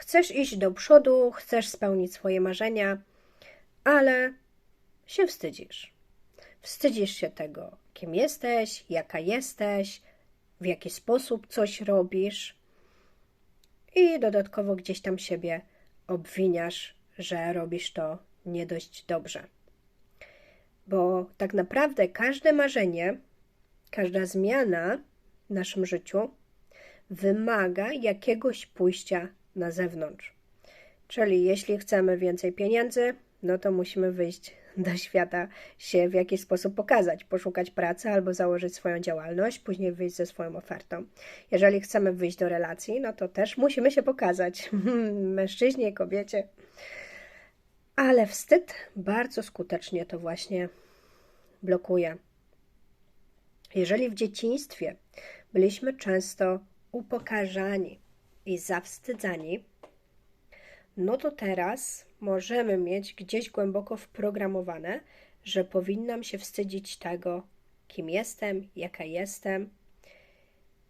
Chcesz iść do przodu, chcesz spełnić swoje marzenia, ale się wstydzisz. Wstydzisz się tego, kim jesteś, jaka jesteś, w jaki sposób coś robisz i dodatkowo gdzieś tam siebie obwiniasz, że robisz to nie dość dobrze. Bo tak naprawdę każde marzenie, każda zmiana w naszym życiu wymaga jakiegoś pójścia na zewnątrz. Czyli jeśli chcemy więcej pieniędzy, no to musimy wyjść do świata, się w jakiś sposób pokazać, poszukać pracy albo założyć swoją działalność, później wyjść ze swoją ofertą. Jeżeli chcemy wyjść do relacji, no to też musimy się pokazać, mężczyźnie, kobiecie. Ale wstyd bardzo skutecznie to właśnie blokuje. Jeżeli w dzieciństwie byliśmy często upokarzani i zawstydzani, no to teraz możemy mieć gdzieś głęboko wprogramowane, że powinnam się wstydzić tego, kim jestem, jaka jestem.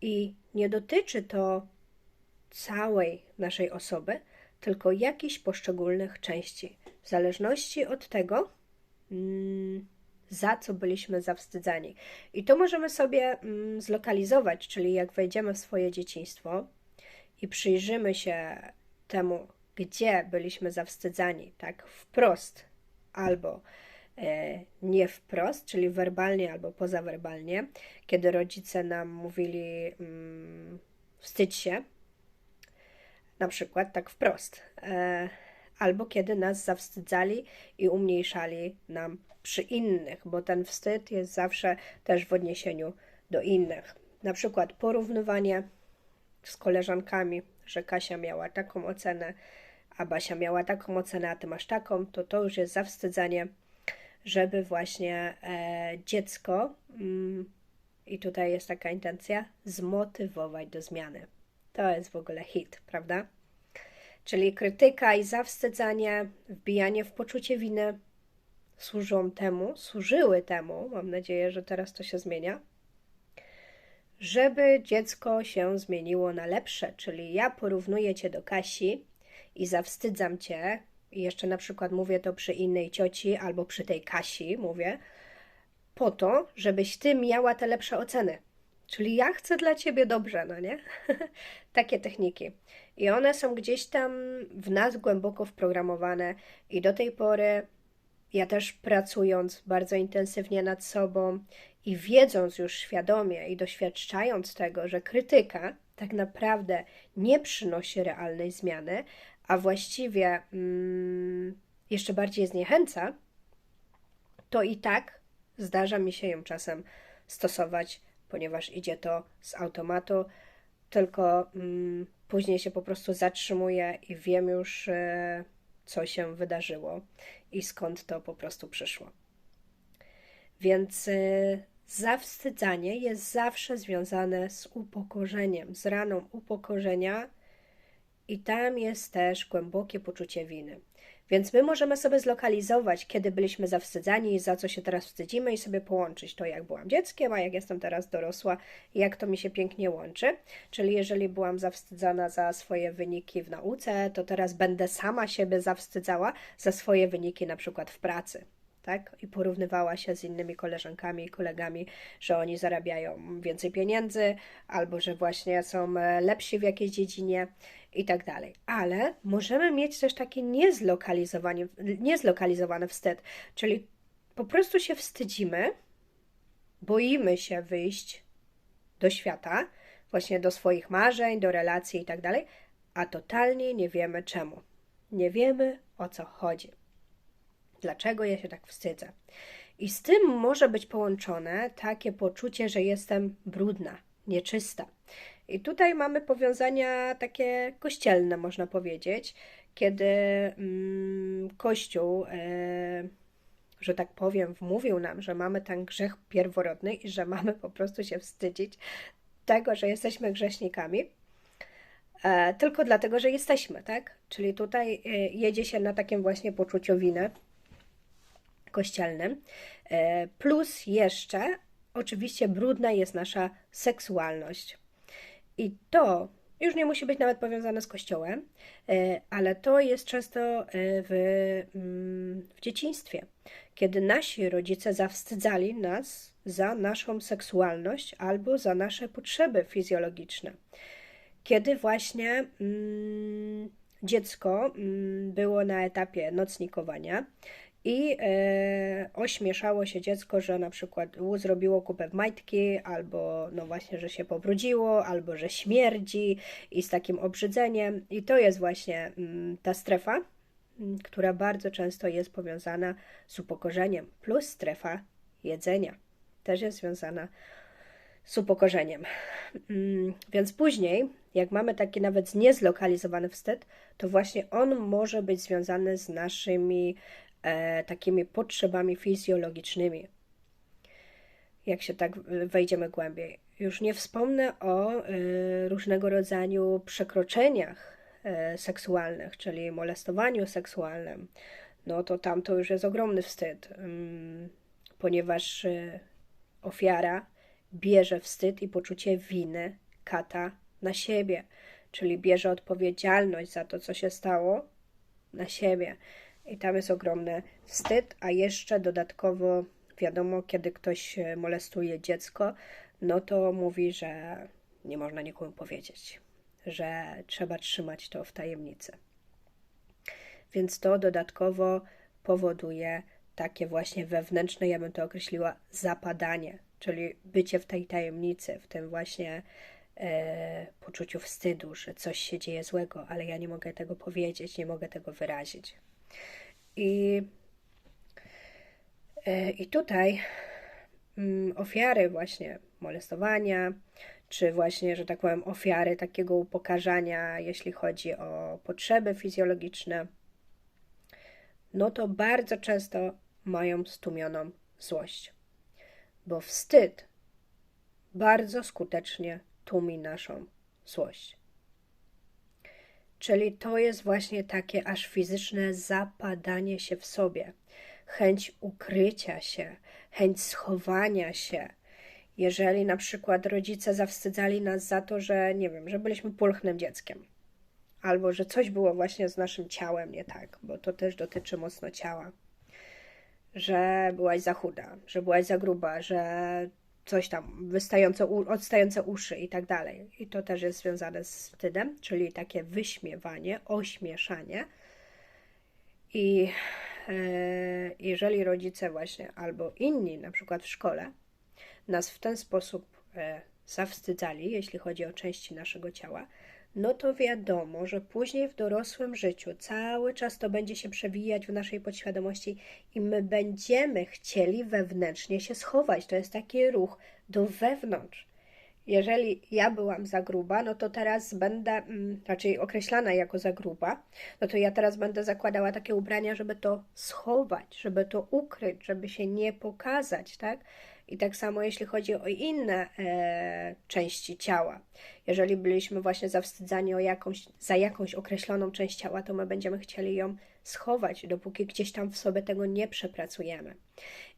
I nie dotyczy to całej naszej osoby, tylko jakichś poszczególnych części, w zależności od tego, mm, za co byliśmy zawstydzani. I to możemy sobie mm, zlokalizować, czyli jak wejdziemy w swoje dzieciństwo i przyjrzymy się temu, gdzie byliśmy zawstydzani, tak wprost albo e, nie wprost, czyli werbalnie albo pozawerbalnie, kiedy rodzice nam mówili mm, wstydź się, na przykład tak wprost, e, albo kiedy nas zawstydzali i umniejszali nam przy innych, bo ten wstyd jest zawsze też w odniesieniu do innych. Na przykład porównywanie z koleżankami, że Kasia miała taką ocenę, a Basia miała taką ocenę, a ty masz taką, to to już jest zawstydzanie, żeby właśnie e, dziecko, mm, i tutaj jest taka intencja, zmotywować do zmiany. To jest w ogóle hit, prawda? Czyli krytyka i zawstydzanie, wbijanie w poczucie winy służą temu, służyły temu, mam nadzieję, że teraz to się zmienia, żeby dziecko się zmieniło na lepsze. Czyli ja porównuję cię do Kasi, i zawstydzam cię, i jeszcze na przykład mówię to przy innej cioci albo przy tej Kasi, mówię, po to, żebyś ty miała te lepsze oceny. Czyli ja chcę dla ciebie dobrze, no nie? Takie techniki. I one są gdzieś tam w nas głęboko wprogramowane, i do tej pory ja też pracując bardzo intensywnie nad sobą i wiedząc już świadomie i doświadczając tego, że krytyka tak naprawdę nie przynosi realnej zmiany, a właściwie mm, jeszcze bardziej zniechęca, to i tak zdarza mi się ją czasem stosować, ponieważ idzie to z automatu, tylko mm, później się po prostu zatrzymuję i wiem już, e, co się wydarzyło i skąd to po prostu przyszło. Więc e, zawstydzanie jest zawsze związane z upokorzeniem, z raną upokorzenia i tam jest też głębokie poczucie winy. Więc my możemy sobie zlokalizować, kiedy byliśmy zawstydzani za co się teraz wstydzimy, i sobie połączyć to, jak byłam dzieckiem, a jak jestem teraz dorosła, jak to mi się pięknie łączy. Czyli jeżeli byłam zawstydzana za swoje wyniki w nauce, to teraz będę sama siebie zawstydzała za swoje wyniki, na przykład w pracy tak? I porównywała się z innymi koleżankami i kolegami, że oni zarabiają więcej pieniędzy, albo że właśnie są e, lepsi w jakiejś dziedzinie i tak dalej. Ale możemy mieć też taki niezlokalizowany, niezlokalizowany wstyd, czyli po prostu się wstydzimy, boimy się wyjść do świata, właśnie do swoich marzeń, do relacji i tak dalej, a totalnie nie wiemy czemu. Nie wiemy o co chodzi. Dlaczego ja się tak wstydzę? I z tym może być połączone takie poczucie, że jestem brudna, nieczysta. I tutaj mamy powiązania takie kościelne, można powiedzieć, kiedy mm, Kościół, e, że tak powiem, wmówił nam, że mamy ten grzech pierworodny i że mamy po prostu się wstydzić tego, że jesteśmy grzesznikami. E, tylko dlatego, że jesteśmy, tak? Czyli tutaj e, jedzie się na takim właśnie poczuciu winy kościelnym. Plus jeszcze, oczywiście, brudna jest nasza seksualność. I to Już nie musi być nawet powiązane z kościołem, e, ale to jest często e, w, mm, w dzieciństwie, kiedy nasi rodzice zawstydzali nas za naszą seksualność albo za nasze potrzeby fizjologiczne. Kiedy właśnie mm, dziecko mm, było na etapie nocnikowania i e, ośmieszało się dziecko, że na przykład zrobiło kupę w majtki, albo no właśnie, że się pobrudziło, albo że śmierdzi i z takim obrzydzeniem. I to jest właśnie mm, ta strefa, mm, która bardzo często jest powiązana z upokorzeniem, plus strefa jedzenia też jest związana z upokorzeniem. Mm, więc później, jak mamy taki nawet zniezlokalizowany wstyd, to właśnie on może być związany z naszymi e, takimi potrzebami fizjologicznymi. Jak się tak wejdziemy głębiej. Już nie wspomnę o e, różnego rodzaju przekroczeniach e, seksualnych, czyli molestowaniu seksualnym. No to tam to już jest ogromny wstyd, mm, ponieważ ofiara bierze wstyd i poczucie winy kata na siebie, czyli bierze odpowiedzialność za to, co się stało, na siebie. I tam jest ogromny wstyd, a jeszcze dodatkowo wiadomo, kiedy ktoś molestuje dziecko, no to mówi, że nie można nikomu powiedzieć, że trzeba trzymać to w tajemnicy. Więc to dodatkowo powoduje takie właśnie wewnętrzne, ja bym to określiła, zapadanie, czyli bycie w tej tajemnicy, w tym właśnie e, poczuciu wstydu, że coś się dzieje złego, ale ja nie mogę tego powiedzieć, nie mogę tego wyrazić. I, e, i tutaj mm, ofiary właśnie molestowania, czy właśnie, że tak powiem, ofiary takiego upokarzania, jeśli chodzi o potrzeby fizjologiczne, no to bardzo często mają stłumioną złość, bo wstyd bardzo skutecznie tłumi naszą złość. Czyli to jest właśnie takie aż fizyczne zapadanie się w sobie, chęć ukrycia się, chęć schowania się. Jeżeli na przykład rodzice zawstydzali nas za to, że nie wiem, że byliśmy pulchnym dzieckiem, albo że coś było właśnie z naszym ciałem nie tak, bo to też dotyczy mocno ciała. Że byłaś za chuda, że byłaś za gruba, że coś tam, wystające, odstające uszy i tak dalej. I to też jest związane z wstydem, czyli takie wyśmiewanie, ośmieszanie. I e, jeżeli rodzice właśnie albo inni, na przykład w szkole, nas w ten sposób e, zawstydzali, jeśli chodzi o części naszego ciała, no to wiadomo, że później w dorosłym życiu cały czas to będzie się przewijać w naszej podświadomości i my będziemy chcieli wewnętrznie się schować. To jest taki ruch do wewnątrz. Jeżeli ja byłam za gruba, no to teraz będę mm, raczej określana jako za gruba, no to ja teraz będę zakładała takie ubrania, żeby to schować, żeby to ukryć, żeby się nie pokazać, tak? I tak samo jeśli chodzi o inne e, części ciała. Jeżeli byliśmy właśnie zawstydzani o jakąś, za jakąś określoną część ciała, to my będziemy chcieli ją schować, dopóki gdzieś tam w sobie tego nie przepracujemy.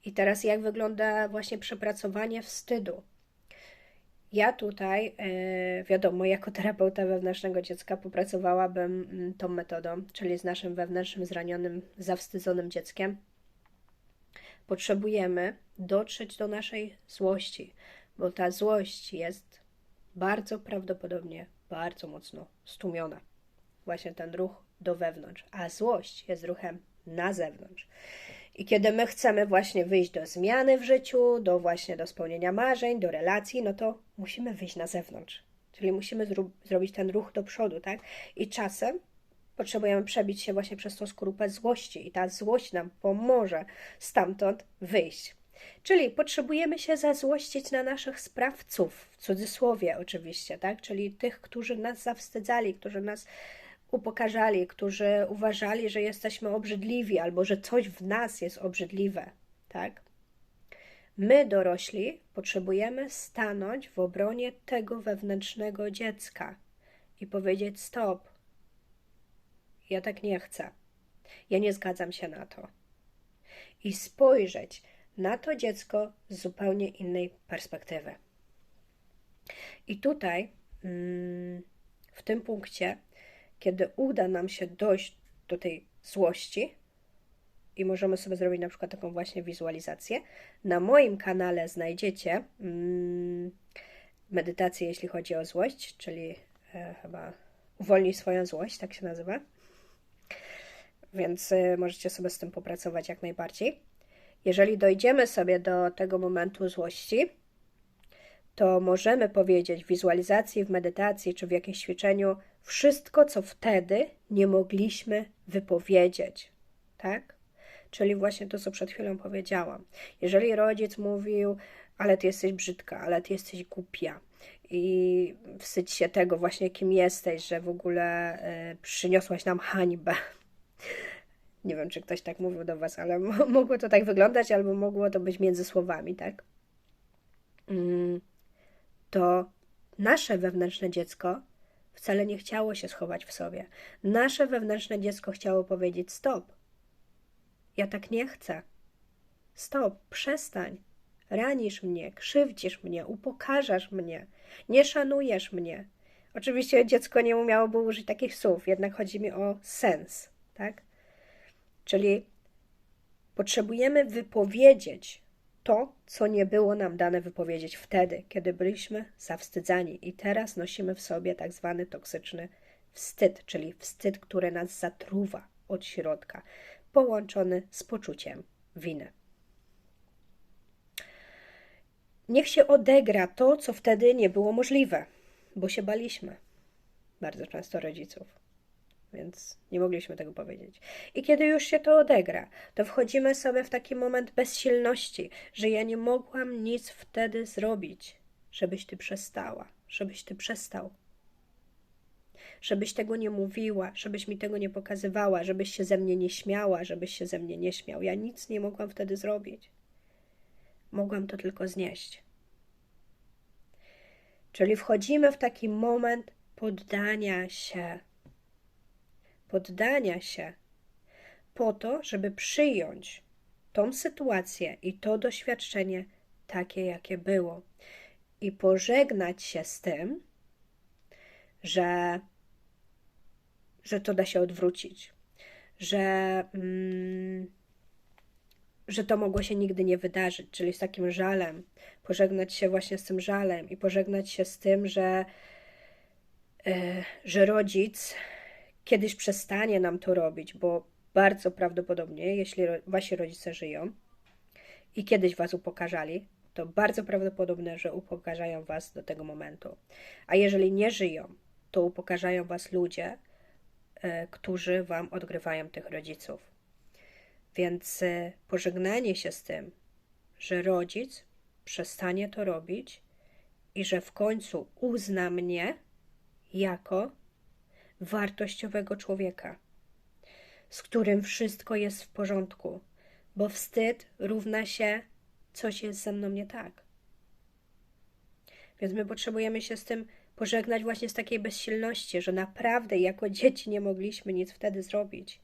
I teraz jak wygląda właśnie przepracowanie wstydu? Ja tutaj, e, wiadomo, jako terapeuta wewnętrznego dziecka popracowałabym mm, tą metodą, czyli z naszym wewnętrznym, zranionym, zawstydzonym dzieckiem. Potrzebujemy dotrzeć do naszej złości, bo ta złość jest bardzo prawdopodobnie bardzo mocno stłumiona. Właśnie ten ruch do wewnątrz, a złość jest ruchem na zewnątrz. I kiedy my chcemy właśnie wyjść do zmiany w życiu, do właśnie do spełnienia marzeń, do relacji, no to musimy wyjść na zewnątrz. Czyli musimy zro zrobić ten ruch do przodu, tak? I czasem potrzebujemy przebić się właśnie przez tą skorupę złości i ta złość nam pomoże stamtąd wyjść. Czyli potrzebujemy się zazłościć na naszych sprawców, w cudzysłowie oczywiście, tak? Czyli tych, którzy nas zawstydzali, którzy nas upokarzali, którzy uważali, że jesteśmy obrzydliwi albo że coś w nas jest obrzydliwe, tak? My, dorośli, potrzebujemy stanąć w obronie tego wewnętrznego dziecka i powiedzieć: Stop, ja tak nie chcę, ja nie zgadzam się na to. I spojrzeć na to dziecko z zupełnie innej perspektywy. I tutaj mm, w tym punkcie, kiedy uda nam się dojść do tej złości, i możemy sobie zrobić na przykład taką właśnie wizualizację. Na moim kanale znajdziecie mm, medytację, jeśli chodzi o złość, czyli e, chyba uwolnij swoją złość, tak się nazywa. Więc e, możecie sobie z tym popracować jak najbardziej. Jeżeli dojdziemy sobie do tego momentu złości, to możemy powiedzieć w wizualizacji, w medytacji czy w jakimś ćwiczeniu wszystko, co wtedy nie mogliśmy wypowiedzieć. Tak? Czyli właśnie to, co przed chwilą powiedziałam. Jeżeli rodzic mówił, ale ty jesteś brzydka, ale ty jesteś głupia i wstydź się tego właśnie, kim jesteś, że w ogóle y, przyniosłaś nam hańbę. Nie wiem, czy ktoś tak mówił do was, ale mogło to tak wyglądać, albo mogło to być między słowami, tak? Mm, to nasze wewnętrzne dziecko wcale nie chciało się schować w sobie. Nasze wewnętrzne dziecko chciało powiedzieć stop ja tak nie chcę. Stop, przestań. Ranisz mnie, krzywdzisz mnie, upokarzasz mnie, nie szanujesz mnie. Oczywiście dziecko nie umiałoby użyć takich słów, jednak chodzi mi o sens, tak? Czyli potrzebujemy wypowiedzieć to, co nie było nam dane wypowiedzieć wtedy, kiedy byliśmy zawstydzani, i teraz nosimy w sobie tak zwany toksyczny wstyd, czyli wstyd, który nas zatruwa od środka połączony z poczuciem winy. Niech się odegra to, co wtedy nie było możliwe, bo się baliśmy. Bardzo często rodziców, więc nie mogliśmy tego powiedzieć. I kiedy już się to odegra, to wchodzimy sobie w taki moment bezsilności, że ja nie mogłam nic wtedy zrobić, żebyś ty przestała, żebyś ty przestał żebyś tego nie mówiła, żebyś mi tego nie pokazywała, żebyś się ze mnie nie śmiała, żebyś się ze mnie nie śmiał. Ja nic nie mogłam wtedy zrobić. Mogłam to tylko znieść. Czyli wchodzimy w taki moment poddania się. Poddania się po to, żeby przyjąć tą sytuację i to doświadczenie takie, jakie było. I pożegnać się z tym, że że to da się odwrócić, że, mm, że to mogło się nigdy nie wydarzyć, czyli z takim żalem, pożegnać się właśnie z tym żalem i pożegnać się z tym, że, e, że rodzic kiedyś przestanie nam to robić, bo bardzo prawdopodobnie, jeśli wasi rodzice żyją i kiedyś was upokarzali, to bardzo prawdopodobne, że upokarzają was do tego momentu. A jeżeli nie żyją, to upokarzają was ludzie, E, którzy Wam odgrywają tych rodziców. Więc e, pożegnanie się z tym, że rodzic przestanie to robić i że w końcu uzna mnie jako wartościowego człowieka, z którym wszystko jest w porządku, bo wstyd równa się coś jest ze mną nie tak. Więc my potrzebujemy się z tym pożegnać właśnie z takiej bezsilności, że naprawdę jako dzieci nie mogliśmy nic wtedy zrobić.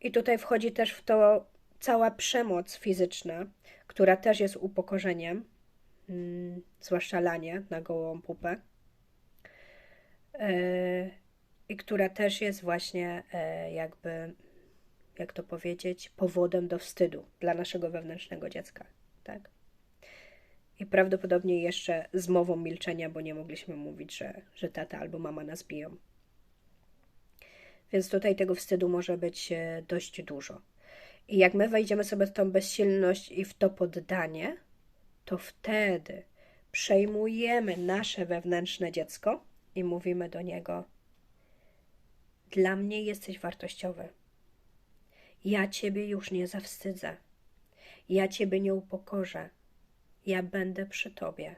I tutaj wchodzi też w to cała przemoc fizyczna, która też jest upokorzeniem, mm, zwłaszcza lanie na gołą pupę, yy, i która też jest właśnie yy, jakby, jak to powiedzieć, powodem do wstydu dla naszego wewnętrznego dziecka, tak? I prawdopodobnie jeszcze z mową milczenia, bo nie mogliśmy mówić, że, że tata albo mama nas biją. Więc tutaj tego wstydu może być e, dość dużo. I jak my wejdziemy sobie w tą bezsilność i w to poddanie, to wtedy przejmujemy nasze wewnętrzne dziecko i mówimy do niego: Dla mnie jesteś wartościowy. Ja ciebie już nie zawstydzę. Ja ciebie nie upokorzę ja będę przy Tobie.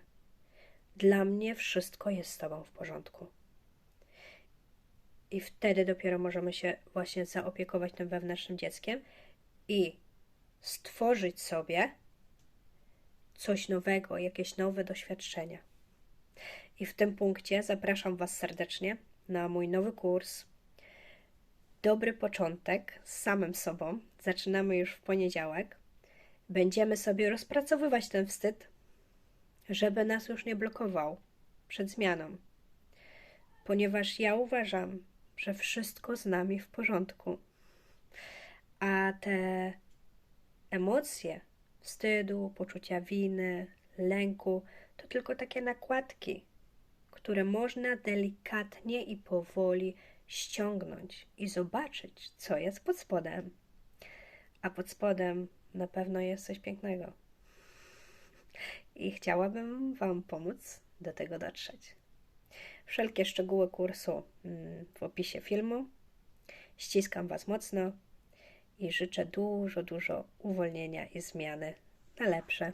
Dla mnie wszystko jest z Tobą w porządku. I wtedy dopiero możemy się właśnie zaopiekować tym wewnętrznym dzieckiem i stworzyć sobie coś nowego, jakieś nowe doświadczenia. I w tym punkcie zapraszam Was serdecznie na mój nowy kurs. Dobry początek z samym sobą. Zaczynamy już w poniedziałek będziemy sobie rozpracowywać ten wstyd, żeby nas już nie blokował przed zmianą. ponieważ ja uważam, że wszystko z nami w porządku. A te emocje wstydu, poczucia winy, lęku to tylko takie nakładki, które można delikatnie i powoli ściągnąć i zobaczyć, co jest pod spodem. A pod spodem na pewno jest coś pięknego. I chciałabym Wam pomóc do tego dotrzeć. Wszelkie szczegóły kursu mm, w opisie filmu. Ściskam Was mocno i życzę dużo, dużo uwolnienia i zmiany na lepsze.